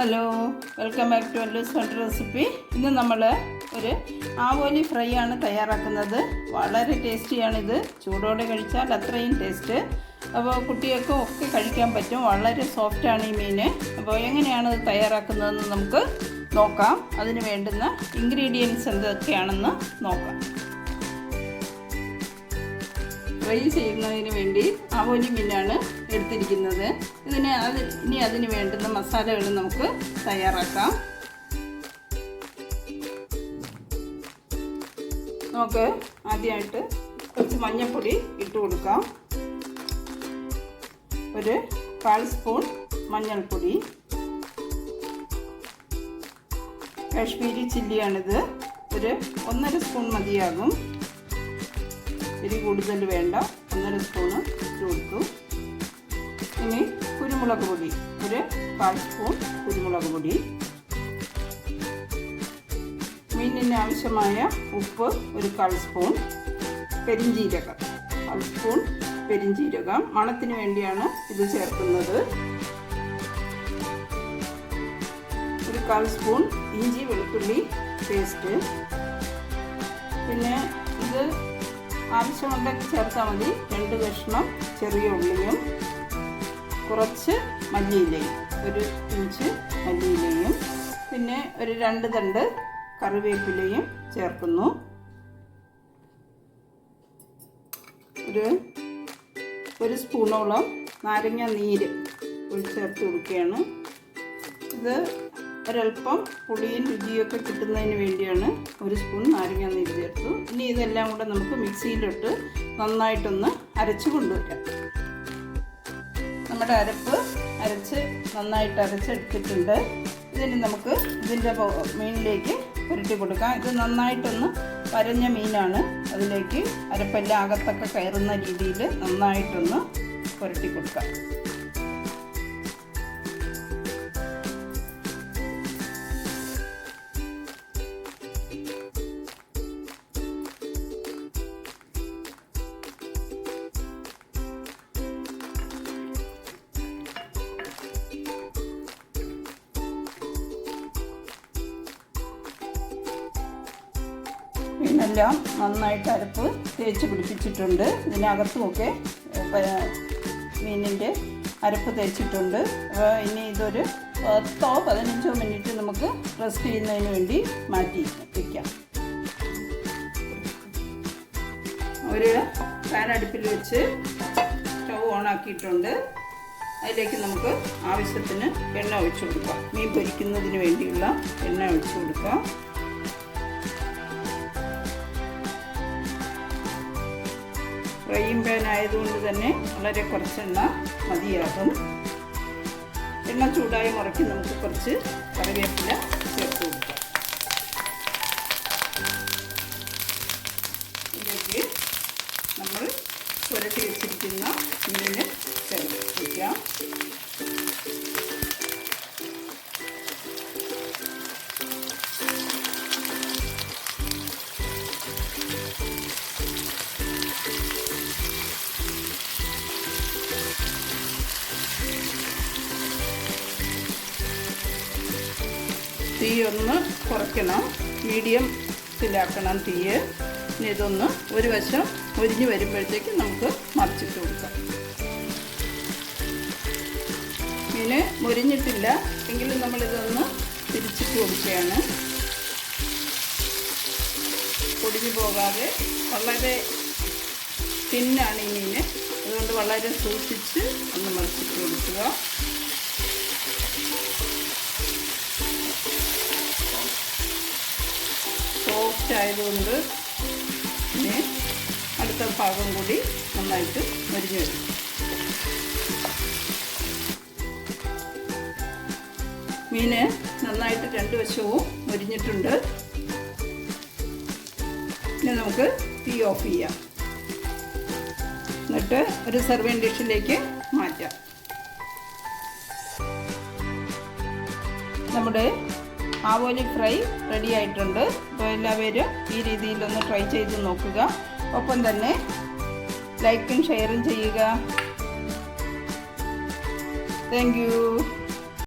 Hello welcome back to Allu's fund recipe ഇന്ന് നമ്മൾ ഒരു ആവോലി ഫ്രൈ ആണ് തയ്യാറാക്കുന്നത്. വളരെ ടേസ്റ്റിയാണിത് ചൂടോടെ കഴിച്ചാൽ അത്രയും ടേസ്റ്റ് അപ്പോൾ കുട്ടികൾക്കും ഒക്കെ കഴിക്കാൻ പറ്റും. വളരെ സോഫ്റ്റാണ് ഈ മീൻ അപ്പോൾ എങ്ങനെയാണ് ഇത് തയ്യാറാക്കുന്നതെന്ന് നമുക്ക് നോക്കാം. അതിന് വേണ്ടുന്ന ഇൻഗ്രീഡിയൻസ് എന്തൊക്കെയാണെന്ന് നോക്കാം. ഫ്രൈ ചെയ്യുന്നതിന് വേണ്ടി ആവോലി മീനാണ് എടുത്തിരിക്കുന്നത്. ഇതിന് അത് ഇനി അതിന് വേണ്ടുന്ന മസാലകൾ നമുക്ക് തയ്യാറാക്കാം. നമുക്ക് ആദ്യമായിട്ട് കുറച്ച് മഞ്ഞൾപ്പൊടി ഇട്ട് കൊടുക്കാം. ഒരു കാൽ സ്പൂൺ മഞ്ഞൾപ്പൊടി. കാശ്മീരി ചില്ലിയാണിത്. ഒരു ഒന്നര സ്പൂൺ മതിയാകും. എരി കൂടുതൽ വേണ്ട. ഒന്നര സ്പൂണ് ഇട്ട് കൊടുത്തു ഇനി കുരുമുളക് പൊടി. ഒരു കാൽ സ്പൂൺ കുരുമുളക് പൊടി. മീനിന് ആവശ്യമായ ഉപ്പ് ഒരു കാൽ സ്പൂൺ. പെരിഞ്ചീരകം. കാൽ സ്പൂൺ പെരിഞ്ചീരകം. മണത്തിന് വേണ്ടിയാണ് ഇത് ചേർക്കുന്നത്. ഒരു കാൽ സ്പൂൺ ഇഞ്ചി വെളുത്തുള്ളി പേസ്റ്റ്. പിന്നെ ഇത് ആവശ്യമുണ്ടെങ്കിൽ ചേർത്താൽ മതി. രണ്ട് കഷ്ണം ചെറിയ ഉള്ളിയും കുറച്ച് മല്ലിയിലയും. ഒരു ഇഞ്ച് മല്ലിയിലയും. പിന്നെ ഒരു രണ്ട് തണ്ട് കറിവേപ്പിലയും ചേർക്കുന്നു. ഒരു ഒരു സ്പൂണോളം നാരങ്ങ നീര് ഒഴിച്ചേർത്ത് കൊടുക്കുകയാണ്. ഇത് ഒരല്പം പുളിയും രുചിയൊക്കെ കിട്ടുന്നതിന് വേണ്ടിയാണ് ഒരു സ്പൂൺ നാരങ്ങ നീര് ചേർത്തു ഇനി ഇതെല്ലാം കൂടെ നമുക്ക് മിക്സിയിലിട്ട് നന്നായിട്ടൊന്ന് അരച്ച് കൊണ്ടുവരാം നമ്മുടെ അരപ്പ് അരച്ച് നന്നായിട്ട് അരച്ചെടുത്തിട്ടുണ്ട്. ഇതിന് നമുക്ക് ഇതിന്റെ മീനിലേക്ക് പുരട്ടി കൊടുക്കാം. ഇത് നന്നായിട്ടൊന്ന് പരഞ്ഞ മീനാണ്. അതിലേക്ക് അരപ്പെല്ലാം അകത്തൊക്കെ കയറുന്ന രീതിയിൽ നന്നായിട്ടൊന്ന് പുരട്ടി കൊടുക്കാം. മീനെല്ലാം നന്നായിട്ട് അരപ്പ് തേച്ച് പിടിപ്പിച്ചിട്ടുണ്ട്. ഇതിനകത്തുമൊക്കെ മീനിന്റെ അരപ്പ് തേച്ചിട്ടുണ്ട്. ഇനി ഇതൊരു പത്തോ പതിനഞ്ചോ മിനിറ്റ് നമുക്ക് റെസ്റ്റ് ചെയ്യുന്നതിന് വേണ്ടി മാറ്റി വയ്ക്കാം ഒരു പാൻ അടുപ്പിൽ വെച്ച് സ്റ്റൗ ഓണാക്കിയിട്ടുണ്ട് അതിലേക്ക് നമുക്ക് ആവശ്യത്തിന് എണ്ണ ഒഴിച്ചു കൊടുക്കാം. മീൻ പൊരിക്കുന്നതിന് വേണ്ടിയുള്ള എണ്ണ ഒഴിച്ചു കൊടുക്കാം. ഫ്രൈയിങ് പാൻ ആയതുകൊണ്ട് തന്നെ വളരെ കുറച്ചെണ്ണ മതിയാകും. എണ്ണ ചൂടായി മുറയ്ക്ക് നമുക്ക് കുറച്ച് കറിവേപ്പില ചേർത്ത് കൊടുക്കാം. ഇതിലേക്ക് നമ്മൾ പുരട്ടി വെച്ചിരിക്കുന്ന മീന് ചേർത്ത് വയ്ക്കാം തീ ഒന്ന് കുറയ്ക്കണം. മീഡിയം ത്തിലാക്കണം തീയ്. ഇനി ഇതൊന്ന് ഒരു വശം ഒരിഞ്ഞ് വരുമ്പോഴത്തേക്ക് നമുക്ക് മറിച്ചിട്ട് കൊടുക്കാം. മീന് മുരിഞ്ഞിട്ടില്ല. എങ്കിലും നമ്മളിതൊന്ന് തിരിച്ചിട്ട് കൊടുക്കുകയാണ്. പൊടിഞ്ഞു പോകാതെ വളരെ തിന്നാണ് ഈ മീൻ. അതുകൊണ്ട് വളരെ സൂക്ഷിച്ച് ഒന്ന് മറിച്ചിട്ട് കൊടുക്കുക. സോഫ്റ്റ് ആയതുകൊണ്ട് ഇനി അടുത്ത ഭാഗം കൂടി നന്നായിട്ട് മരിഞ്ഞു വരും. മീന് നന്നായിട്ട് രണ്ട് വശവും മരിഞ്ഞിട്ടുണ്ട്. ഇനി നമുക്ക് തീ ഓഫ് ചെയ്യാം. എന്നിട്ട് ഒരു സെർവിങ് ഡിഷിലേക്ക് മാറ്റാം. നമ്മുടെ ആവോലി ഫ്രൈ റെഡി ആയിട്ടുണ്ട്. അപ്പോൾ എല്ലാവരും ഈ രീതിയിലൊന്ന് ട്രൈ ചെയ്ത് നോക്കുക. ഒപ്പം തന്നെ ലൈക്കും ഷെയറും ചെയ്യുക. താങ്ക്